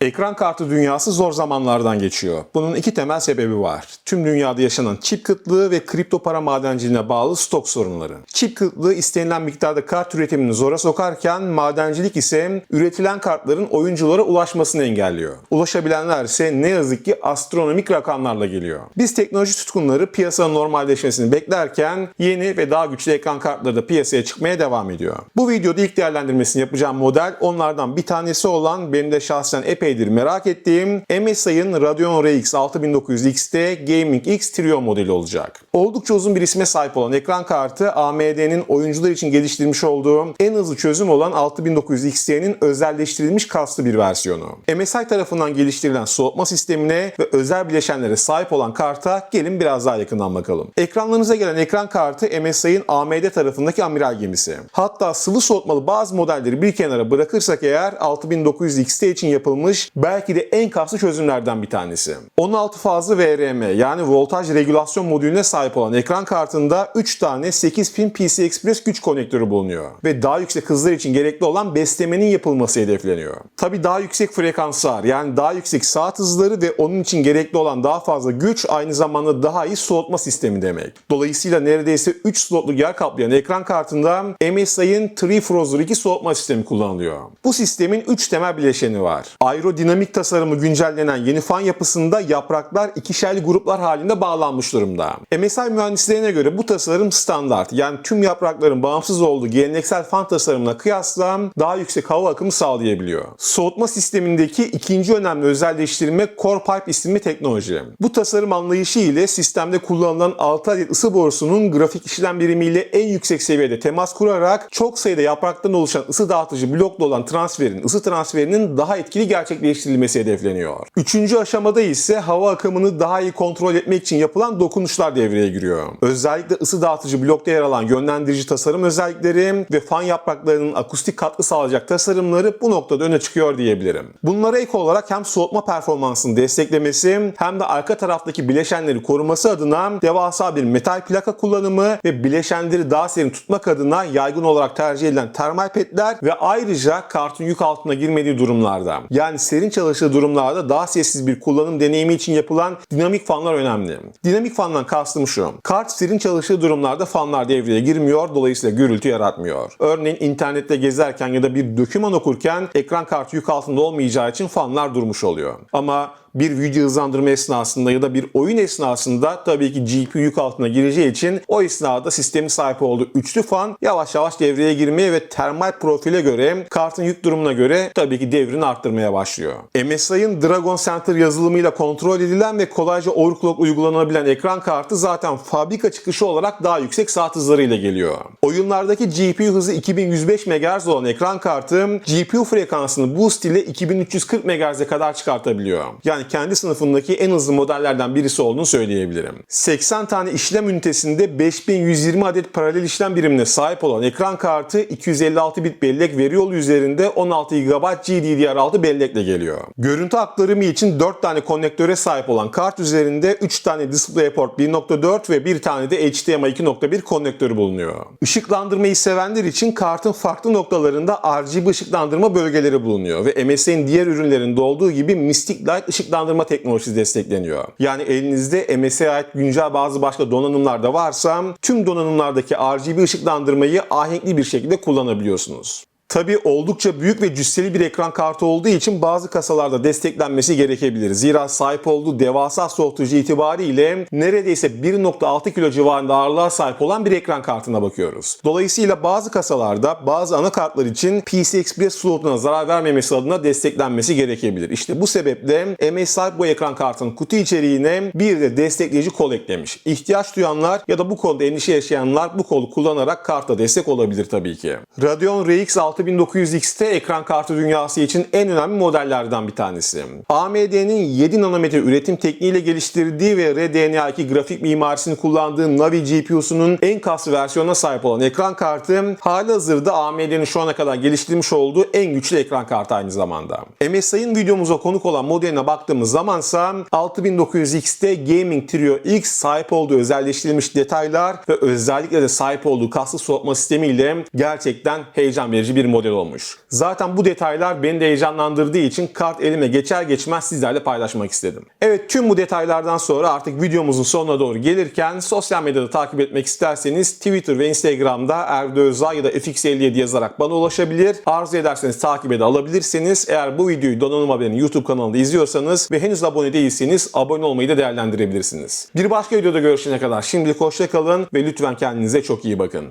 Ekran kartı dünyası zor zamanlardan geçiyor. Bunun iki temel sebebi var. Tüm dünyada yaşanan çip kıtlığı ve kripto para madenciliğine bağlı stok sorunları. Çip kıtlığı istenilen miktarda kart üretimini zora sokarken madencilik ise üretilen kartların oyunculara ulaşmasını engelliyor. Ulaşabilenler ise ne yazık ki astronomik rakamlarla geliyor. Biz teknoloji tutkunları piyasanın normalleşmesini beklerken yeni ve daha güçlü ekran kartları da piyasaya çıkmaya devam ediyor. Bu videoda ilk değerlendirmesini yapacağım model onlardan bir tanesi olan benim de şahsen epeydir merak ettiğim MSI'ın Radeon RX 6900 XT Gaming X Trio modeli olacak. Oldukça uzun bir isme sahip olan ekran kartı AMD'nin oyuncular için geliştirmiş olduğu en hızlı çözüm olan 6900 XT'nin özelleştirilmiş kaslı bir versiyonu. MSI tarafından geliştirilen soğutma sistemine ve özel bileşenlere sahip olan karta gelin biraz daha yakından bakalım. Ekranlarınıza gelen ekran kartı MSI'ın AMD tarafındaki amiral gemisi. Hatta sıvı soğutmalı bazı modelleri bir kenara bırakırsak eğer 6900 XT için yapılmış belki de en kaslı çözümlerden bir tanesi. 16 fazlı VRM yani voltaj regülasyon modülüne sahip olan ekran kartında 3 tane 8 pin PC Express güç konektörü bulunuyor ve daha yüksek hızlar için gerekli olan beslemenin yapılması hedefleniyor. Tabi daha yüksek frekanslar yani daha yüksek saat hızları ve onun için gerekli olan daha fazla güç aynı zamanda daha iyi soğutma sistemi demek. Dolayısıyla neredeyse 3 slotlu yer kaplayan ekran kartında MSI'ın Trifrozer 2 soğutma sistemi kullanılıyor. Bu sistemin 3 temel bileşeni var. Aerodinamik tasarımı güncellenen yeni fan yapısında yapraklar ikişerli gruplar halinde bağlanmış durumda. MSI mühendislerine göre bu tasarım standart yani tüm yaprakların bağımsız olduğu geleneksel fan tasarımına kıyasla daha yüksek hava akımı sağlayabiliyor. Soğutma sistemindeki ikinci önemli özelleştirme Core Pipe isimli teknoloji. Bu tasarım anlayışı ile sistemde kullanılan 6 adet ısı borusunun grafik işlem birimiyle en yüksek seviyede temas kurarak çok sayıda yapraktan oluşan ısı dağıtıcı bloklu olan transferin, ısı transferinin daha etkili gerçekleştirilmesi hedefleniyor. Üçüncü aşamada ise hava akımını daha iyi kontrol etmek için yapılan dokunuşlar devreye giriyor. Özellikle ısı dağıtıcı blokta yer alan yönlendirici tasarım özellikleri ve fan yapraklarının akustik katkı sağlayacak tasarımları bu noktada öne çıkıyor diyebilirim. Bunlara ek olarak hem soğutma performansını desteklemesi hem de arka taraftaki bileşenleri koruması adına devasa bir metal plaka kullanımı ve bileşenleri daha serin tutmak adına yaygın olarak tercih edilen termal petler ve ayrıca kartın yük altına girmediği durumlarda yani serin çalıştığı durumlarda daha sessiz bir kullanım deneyimi için yapılan dinamik fanlar önemli. Dinamik fandan kastım şu. Kart serin çalıştığı durumlarda fanlar devreye girmiyor dolayısıyla gürültü yaratmıyor. Örneğin internette gezerken ya da bir doküman okurken ekran kartı yük altında olmayacağı için fanlar durmuş oluyor. Ama bir video hızlandırma esnasında ya da bir oyun esnasında tabii ki GPU yük altına gireceği için o esnada sistemin sahip olduğu üçlü fan yavaş yavaş devreye girmeye ve termal profile göre kartın yük durumuna göre tabii ki devrini arttırmaya başlıyor. MSI'ın Dragon Center yazılımıyla kontrol edilen ve kolayca overclock uygulanabilen ekran kartı zaten fabrika çıkışı olarak daha yüksek saat hızlarıyla geliyor. Oyunlardaki GPU hızı 2105 MHz olan ekran kartı GPU frekansını boost ile 2340 MHz'e kadar çıkartabiliyor. Yani kendi sınıfındaki en hızlı modellerden birisi olduğunu söyleyebilirim. 80 tane işlem ünitesinde 5120 adet paralel işlem birimine sahip olan ekran kartı 256 bit bellek veri yolu üzerinde 16 GB GDDR6 bellekle geliyor. Görüntü aktarımı için 4 tane konnektöre sahip olan kart üzerinde 3 tane DisplayPort 1.4 ve bir tane de HDMI 2.1 konnektörü bulunuyor. Işıklandırmayı sevenler için kartın farklı noktalarında RGB ışıklandırma bölgeleri bulunuyor ve MSI'nin diğer ürünlerinde olduğu gibi Mystic Light ışıklandırma teknolojisi destekleniyor. Yani elinizde MSI'ye ait güncel bazı başka donanımlar da varsa tüm donanımlardaki RGB ışıklandırmayı ahenkli bir şekilde kullanabiliyorsunuz. Tabi oldukça büyük ve cüsseli bir ekran kartı olduğu için bazı kasalarda desteklenmesi gerekebilir. Zira sahip olduğu devasa soğutucu itibariyle neredeyse 1.6 kilo civarında ağırlığa sahip olan bir ekran kartına bakıyoruz. Dolayısıyla bazı kasalarda bazı anakartlar için PC Express slotuna zarar vermemesi adına desteklenmesi gerekebilir. İşte bu sebeple MSI bu ekran kartının kutu içeriğine bir de destekleyici kol eklemiş. İhtiyaç duyanlar ya da bu konuda endişe yaşayanlar bu kolu kullanarak karta destek olabilir tabii ki. Radeon RX 6 6900X'te ekran kartı dünyası için en önemli modellerden bir tanesi. AMD'nin 7 nanometre üretim tekniğiyle geliştirdiği ve RDNA2 grafik mimarisini kullandığı Navi GPU'sunun en kaslı versiyonuna sahip olan ekran kartı halihazırda AMD'nin şu ana kadar geliştirmiş olduğu en güçlü ekran kartı aynı zamanda. MSI'ın videomuza konuk olan modeline baktığımız zamansa 6900X'te Gaming Trio X sahip olduğu özelleştirilmiş detaylar ve özellikle de sahip olduğu kaslı soğutma sistemiyle gerçekten heyecan verici bir model olmuş. Zaten bu detaylar beni de heyecanlandırdığı için kart elime geçer geçmez sizlerle paylaşmak istedim. Evet tüm bu detaylardan sonra artık videomuzun sonuna doğru gelirken sosyal medyada takip etmek isterseniz Twitter ve Instagram'da Erdo Özay ya da FX57 yazarak bana ulaşabilir. Arzu ederseniz takip ede alabilirsiniz. Eğer bu videoyu Donanım Haber'in YouTube kanalında izliyorsanız ve henüz abone değilseniz abone olmayı da değerlendirebilirsiniz. Bir başka videoda görüşene kadar şimdilik hoşça kalın ve lütfen kendinize çok iyi bakın.